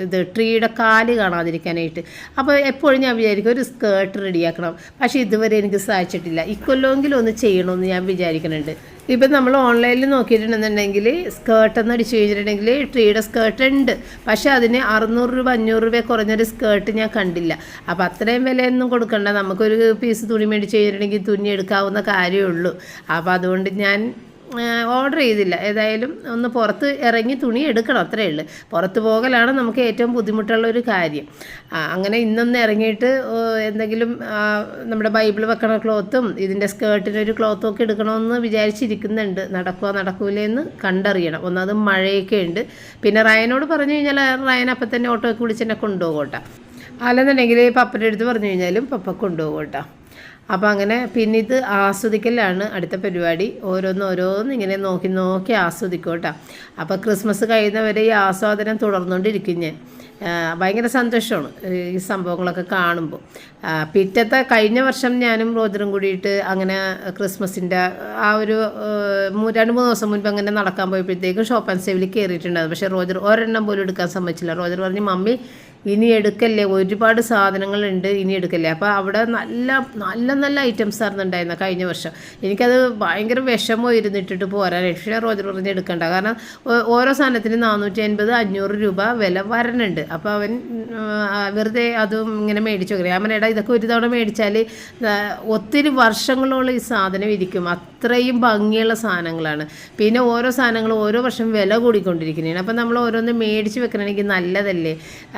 Speaker 1: ഇത് ട്രീയുടെ കാൽ കാണാതിരിക്കാനായിട്ട്. അപ്പോൾ എപ്പോഴും ഞാൻ വിചാരിക്കും ഒരു സ്കേർട്ട് റെഡിയാക്കണം പക്ഷേ ഇതുവരെ എനിക്ക് സാധിച്ചിട്ടില്ല. ഇക്കൊല്ലമെങ്കിലും ഒന്ന് ചെയ്യണമെന്ന് ഞാൻ വിചാരിക്കുന്നുണ്ട്. ഇപ്പം നമ്മൾ ഓൺലൈനിൽ നോക്കിയിട്ടുണ്ടെന്നുണ്ടെങ്കിൽ സ്കേർട്ട് എന്ന് അടിച്ചു കഴിഞ്ഞിട്ടുണ്ടെങ്കിൽ ട്രീയുടെ സ്കേർട്ട് ഉണ്ട്. പക്ഷേ അതിന് അറുന്നൂറ് രൂപ അഞ്ഞൂറ് രൂപ കുറഞ്ഞൊരു സ്കേർട്ട് ഞാൻ കണ്ടില്ല. അപ്പോൾ അത്രയും വിലയൊന്നും കൊടുക്കണ്ട. നമുക്കൊരു പീസ് തുണി മേടിച്ച് കഴിഞ്ഞിട്ടുണ്ടെങ്കിൽ തുന്നി എടുക്കാവുന്ന കാര്യമേ ഉള്ളൂ. അപ്പോൾ അതുകൊണ്ട് ഞാൻ ഓർഡർ ചെയ്തില്ല. ഏതായാലും ഒന്ന് പുറത്ത് ഇറങ്ങി തുണി എടുക്കണം അത്രയേ ഉള്ളൂ. പുറത്ത് പോകലാണ് നമുക്ക് ഏറ്റവും ബുദ്ധിമുട്ടുള്ള ഒരു കാര്യം. അങ്ങനെ ഇന്നൊന്ന് ഇറങ്ങിയിട്ട് എന്തെങ്കിലും നമ്മുടെ ബൈബിൾ വെക്കണ ക്ലോത്തും ഇതിന്റെ സ്കേർട്ടിനൊരു ക്ലോത്തും ഒക്കെ എടുക്കണമെന്ന് വിചാരിച്ചിരിക്കുന്നുണ്ട്. നടക്കുമോ നടക്കൂലെന്ന് കണ്ടറിയണം. ഒന്നത് മഴയൊക്കെ ഉണ്ട്. പിന്നെ റയനോട് പറഞ്ഞു കഴിഞ്ഞാൽ റയൻ അപ്പം തന്നെ ഓട്ടോയ്ക്ക് വിളിച്ചെന്നെ കൊണ്ടുപോകട്ടെ അല്ലെന്നുണ്ടെങ്കിൽ പപ്പന്റെ അടുത്ത് പറഞ്ഞു കഴിഞ്ഞാലും പപ്പ കൊണ്ടുപോകട്ടെ അപ്പോൾ അങ്ങനെ പിന്നെ ഇത് ആസ്വദിക്കലാണ് അടുത്ത പരിപാടി. ഓരോന്ന് ഓരോന്ന് ഇങ്ങനെ നോക്കി നോക്കി ആസ്വദിക്കും കേട്ടോ. അപ്പോൾ ക്രിസ്മസ് കഴിയുന്നവരെ ഈ ആസ്വാദനം തുടർന്നുകൊണ്ടിരിക്കും ഞാൻ. ഭയങ്കര സന്തോഷമാണ് ഈ സംഭവങ്ങളൊക്കെ കാണുമ്പോൾ. പിറ്റത്തെ കഴിഞ്ഞ വർഷം ഞാനും റോജറും കൂടിയിട്ട് അങ്ങനെ ക്രിസ്മസിന്റെ ആ ഒരു രണ്ട് മൂന്ന് ദിവസം മുൻപ് അങ്ങനെ നടക്കാൻ പോയപ്പോഴത്തേക്കും ഷോപ്പ് ആൻഡ് സേവിൽ കയറിയിട്ടുണ്ടായിരുന്നു. പക്ഷേ റോജർ ഒരെണ്ണം പോലും എടുക്കാൻ സമ്മതിച്ചില്ല. റോജർ പറഞ്ഞു മമ്മി ഇനി എടുക്കല്ലേ? ഒരുപാട് സാധനങ്ങളുണ്ട് ഇനി എടുക്കല്ലേ? അപ്പോൾ അവിടെ നല്ല നല്ല നല്ല ഐറ്റംസ് ആയിരുന്നു ഉണ്ടായിരുന്നത് കഴിഞ്ഞ വർഷം. എനിക്കത് ഭയങ്കര വിഷമോ ഇരുന്നിട്ടിട്ട് പോരാനായിട്ട്. പക്ഷേ റോജർ പറഞ്ഞ് എടുക്കണ്ട. കാരണം ഓരോ സാധനത്തിന് നാനൂറ്റി അൻപത് അഞ്ഞൂറ് രൂപ വില വരണുണ്ട് അപ്പോൾ അവൻ വെറുതെ അതും ഇങ്ങനെ മേടിച്ചു നോക്കി ഞാൻ എടാ ഇതൊക്കെ ഒരു തവണ മേടിച്ചാൽ ഒത്തിരി വർഷങ്ങളോളം ഈ സാധനം ഇരിക്കും. അത്രയും ഭംഗിയുള്ള സാധനങ്ങളാണ്. പിന്നെ ഓരോ സാധനങ്ങളും ഓരോ വർഷം വില കൂടിക്കൊണ്ടിരിക്കുന്നതാണ്. അപ്പം നമ്മൾ ഓരോന്ന് മേടിച്ച് വെക്കണമെങ്കിൽ നല്ലതല്ലേ?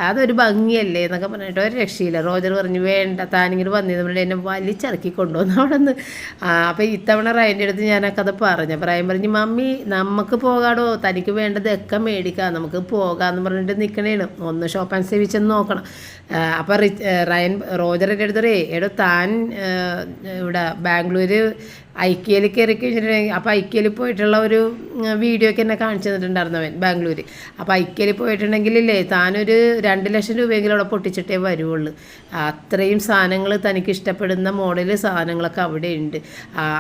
Speaker 1: അതൊരു ഭംഗിയല്ലേ എന്നൊക്കെ പറഞ്ഞിട്ട് ഒരു രക്ഷയില്ല. റോജർ പറഞ്ഞു വേണ്ട താനിങ്ങനെ നമ്മൾ എന്നെ വലിച്ചിറക്കി കൊണ്ടുവന്നു അവിടെ നിന്ന് അപ്പോൾ ഇത്തവണ റയന്റെ അടുത്ത് ഞാനൊക്കെ അത് പറഞ്ഞു. അപ്പോൾ റയൻ പറഞ്ഞു മമ്മി നമുക്ക് പോകാടോ? തനിക്ക് വേണ്ടതൊക്കെ മേടിക്കാം. നമുക്ക് പോകാമെന്ന് പറഞ്ഞിട്ട് നിൽക്കണേണ് ഒന്ന് ഷോപ്പ് ആൻഡ് സേവിച്ചെന്ന് നോക്കണം. അപ്പോൾ റയൻ റോജറിന്റെ അടുത്ത് എടുത്തറേ എടോ താൻ ഇവിടെ ബാംഗ്ലൂർ ഐക്യയിൽ കയറി കഴിഞ്ഞിട്ടുണ്ടെങ്കിൽ അപ്പോൾ ഐക്യയിൽ പോയിട്ടുള്ള ഒരു വീഡിയോ ഒക്കെ എന്നെ കാണിച്ചു തന്നിട്ടുണ്ടായിരുന്നു അവൻ ബാംഗ്ലൂർ അപ്പോൾ ഐക്യയിൽ പോയിട്ടുണ്ടെങ്കിലേ താനൊരു രണ്ട് ലക്ഷം രൂപയെങ്കിലും അവിടെ പൊട്ടിച്ചിട്ടേ വരുവുള്ളൂ. അത്രയും സാധനങ്ങൾ തനിക്ക് ഇഷ്ടപ്പെടുന്ന മോഡൽ സാധനങ്ങളൊക്കെ അവിടെ ഉണ്ട്.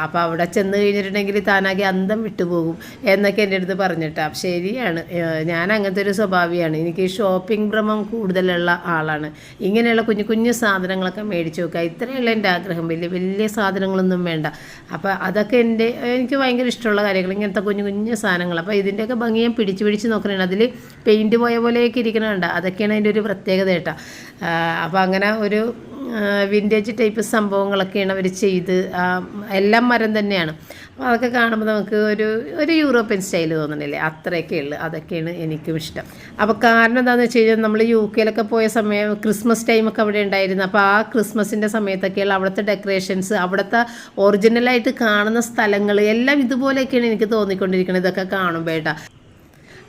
Speaker 1: അപ്പോൾ അവിടെ ചെന്ന് കഴിഞ്ഞിട്ടുണ്ടെങ്കിൽ താനാകെ അന്തം വിട്ടുപോകും എന്നൊക്കെ എന്റെ അടുത്ത് പറഞ്ഞിട്ടാ. ശരിയാണ്. ഞാൻ അങ്ങനത്തെ ഒരു സ്വഭാവിയാണ്. എനിക്ക് ഷോപ്പിംഗ് ഭ്രമം കൂടുതലുള്ള ആളാണ്. ഇങ്ങനെയുള്ള കുഞ്ഞു കുഞ്ഞു സാധനങ്ങളൊക്കെ മേടിച്ച് വെക്കുക. ഇത്രയുള്ള എന്റെ ആഗ്രഹം. വലിയ വലിയ സാധനങ്ങളൊന്നും വേണ്ട. അപ്പോൾ അതൊക്കെ എന്റെ എനിക്ക് ഭയങ്കര ഇഷ്ടമുള്ള കാര്യങ്ങൾ ഇങ്ങനത്തെ കുഞ്ഞു കുഞ്ഞു സാധനങ്ങൾ. അപ്പോൾ ഇതിന്റെയൊക്കെ ഭംഗി ഞാൻ പിടിച്ച് പിടിച്ച് നോക്കണതാണ് അതിൽ പെയിന്റ് പോയ പോലെയൊക്കെ ഇരിക്കണുണ്ട് അതൊക്കെയാണ് അതിന്റെ ഒരു പ്രത്യേകത കേട്ടോ. അപ്പോൾ അങ്ങനെ ഒരു വിന്റേജ് ടൈപ്പ് സംഭവങ്ങളൊക്കെയാണ് അവർ ചെയ്ത്. എല്ലാം മരം തന്നെയാണ്. അപ്പോൾ അതൊക്കെ കാണുമ്പോൾ നമുക്ക് ഒരു ഒരു യൂറോപ്യൻ സ്റ്റൈൽ തോന്നണില്ലേ? അത്രയൊക്കെ ഉള്ളു. അതൊക്കെയാണ് എനിക്കും ഇഷ്ടം. അപ്പോൾ കാരണം എന്താണെന്ന് വെച്ച് കഴിഞ്ഞാൽ നമ്മൾ യു കെയിലൊക്കെ പോയ സമയം ക്രിസ്മസ് ടൈമൊക്കെ അവിടെ ഉണ്ടായിരുന്നു. അപ്പോൾ ആ ക്രിസ്മസിന്റെ സമയത്തൊക്കെയുള്ള അവിടുത്തെ ഡെക്കറേഷൻസ് അവിടുത്തെ ഒറിജിനലായിട്ട് കാണുന്ന സ്ഥലങ്ങൾ എല്ലാം ഇതുപോലെയൊക്കെയാണ് എനിക്ക് തോന്നിക്കൊണ്ടിരിക്കുന്നത് ഇതൊക്കെ കാണുമ്പോൾ ഏട്ടാ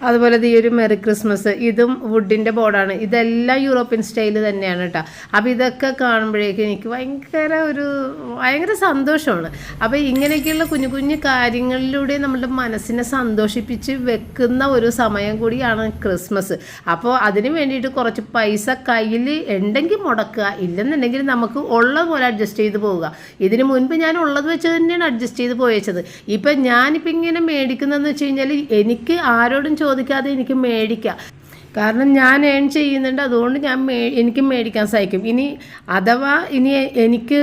Speaker 1: അതുപോലെ ഈ ഒരു മെറി ക്രിസ്മസ് ഇതും വുഡിന്റെ ബോർഡാണ് ഇതെല്ലാം യൂറോപ്യൻ സ്റ്റൈൽ തന്നെയാണ് കേട്ടോ അപ്പോൾ ഇതൊക്കെ കാണുമ്പോഴേക്കും എനിക്ക് ഭയങ്കര ഒരു ഭയങ്കര സന്തോഷമാണ്. അപ്പോൾ ഇങ്ങനെയൊക്കെയുള്ള കുഞ്ഞു കുഞ്ഞു കാര്യങ്ങളിലൂടെ നമ്മുടെ മനസ്സിനെ സന്തോഷിപ്പിച്ച് വെക്കുന്ന ഒരു സമയം കൂടിയാണ് ക്രിസ്മസ് അപ്പോൾ അതിന് വേണ്ടിയിട്ട് കുറച്ച് പൈസ കയ്യിൽ ഉണ്ടെങ്കിൽ മുടക്കുക. ഇല്ലെന്നുണ്ടെങ്കിൽ നമുക്ക് ഉള്ളത് പോലെ അഡ്ജസ്റ്റ് ചെയ്ത് പോവുക. ഇതിന് മുൻപ് ഞാൻ ഉള്ളത് വെച്ച് തന്നെയാണ് അഡ്ജസ്റ്റ് ചെയ്ത് പോയച്ചത്. ഇപ്പം ഞാനിപ്പോൾ ഇങ്ങനെ മേടിക്കുന്നതെന്ന് വെച്ച് കഴിഞ്ഞാൽ എനിക്ക് ആരോടും ചോദിക്കാതെ എനിക്ക് മേടിക്കാം. കാരണം ഞാൻ ഏൺ ചെയ്യുന്നുണ്ട് അതുകൊണ്ട് ഞാൻ മേ എനിക്കും മേടിക്കാൻ സാധിക്കും ഇനി അഥവാ ഇനി എനിക്ക്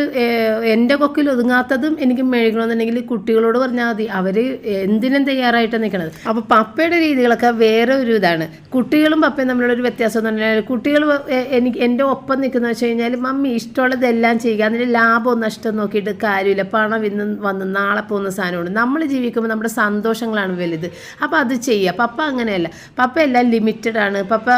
Speaker 1: എന്റെ കൊക്കിൽ ഒതുങ്ങാത്തതും എനിക്ക് മേടിക്കണമെന്നുണ്ടെങ്കിൽ കുട്ടികളോട് പറഞ്ഞാൽ മതി. അവർ എന്തിനും തയ്യാറായിട്ട് നിൽക്കണത്. അപ്പോൾ പപ്പയുടെ രീതികളൊക്കെ വേറെ ഒരു ഇതാണ്. കുട്ടികളും പപ്പയും തമ്മിലുള്ള ഒരു വ്യത്യാസം എന്ന് പറഞ്ഞാൽ കുട്ടികൾ എനിക്ക് എന്റെ ഒപ്പം നിൽക്കുന്ന വെച്ച് കഴിഞ്ഞാൽ മമ്മി ഇഷ്ടമുള്ളതെല്ലാം ചെയ്യുക. അതിന്റെ ലാഭവും നഷ്ടം നോക്കിയിട്ട് കാര്യമില്ല. പണം ഇന്ന് വന്ന് നാളെ പോകുന്ന സാധനമുണ്ട്. നമ്മൾ ജീവിക്കുമ്പോൾ നമ്മുടെ സന്തോഷങ്ങളാണ് വലുത്. അപ്പോൾ അത് ചെയ്യുക. പപ്പ അങ്ങനെയല്ല. പപ്പ എല്ലാം ലിമിറ്റഡ് ആണ്. പപ്പ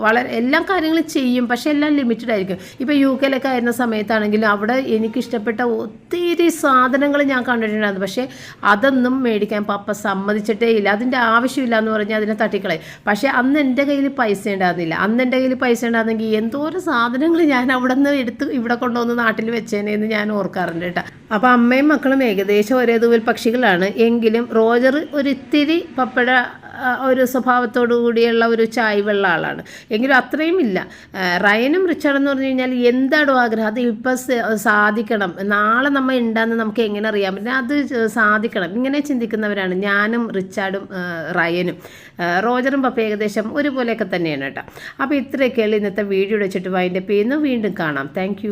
Speaker 1: വളരെ എല്ലാ കാര്യങ്ങളും ചെയ്യും പക്ഷെ എല്ലാം ലിമിറ്റഡ് ആയിരിക്കും. ഇപ്പോൾ യു കെയിലൊക്കെ ആയിരുന്ന സമയത്താണെങ്കിലും അവിടെ എനിക്കിഷ്ടപ്പെട്ട ഒത്തിരി സാധനങ്ങൾ ഞാൻ കണ്ടിട്ടുണ്ടായിരുന്നു. പക്ഷേ അതൊന്നും മേടിക്കാൻ പപ്പ സമ്മതിച്ചിട്ടേ ഇല്ല. അതിന്റെ ആവശ്യമില്ല എന്ന് പറഞ്ഞാൽ അതിനെ തട്ടിക്കളയും. പക്ഷേ അന്ന് എന്റെ കയ്യിൽ പൈസ ഉണ്ടായിരുന്നില്ല. അന്ന് എന്റെ കയ്യിൽ പൈസ ഉണ്ടായിരുന്നെങ്കിൽ എന്തോരം സാധനങ്ങൾ ഞാൻ അവിടെ നിന്ന് എടുത്ത് ഇവിടെ കൊണ്ടുവന്ന് നാട്ടിൽ വെച്ചേനെ എന്ന് ഞാൻ ഓർക്കാറുണ്ട് കേട്ടോ. അപ്പോൾ അമ്മയും മക്കളും ഏകദേശം ഒരേ തൂവൽ പക്ഷികളാണ്. എങ്കിലും റോജർ ഒരിത്തിരി പപ്പയുടെ ആ, ഒരു സ്വഭാവത്തോടു കൂടിയുള്ള ഒരു ചായ്വുള്ള ആളാണ്. എങ്കിലും അത്രയും ഇല്ല. റയനും റിച്ചാർഡ് എന്ന് പറഞ്ഞു കഴിഞ്ഞാൽ എന്താണോ ആഗ്രഹം? അത് ഇപ്പം സാധിക്കണം. നാളെ നമ്മൾ ഉണ്ടാന്ന് നമുക്ക് എങ്ങനെ അറിയാൻ പറ്റും? അത് സാധിക്കണം. ഇങ്ങനെ ചിന്തിക്കുന്നവരാണ് ഞാനും റിച്ചാർഡും റയനും. റോജറും പപ്പ ഏകദേശം ഒരുപോലെയൊക്കെ തന്നെയാണ് കേട്ടോ. അപ്പോൾ ഇത്രയൊക്കെയുള്ള ഇന്നത്തെ വീഡിയോ വെച്ചിട്ട് വൈൻഡപ്പ് ചെയ്യുന്നു വീണ്ടും കാണാം. താങ്ക്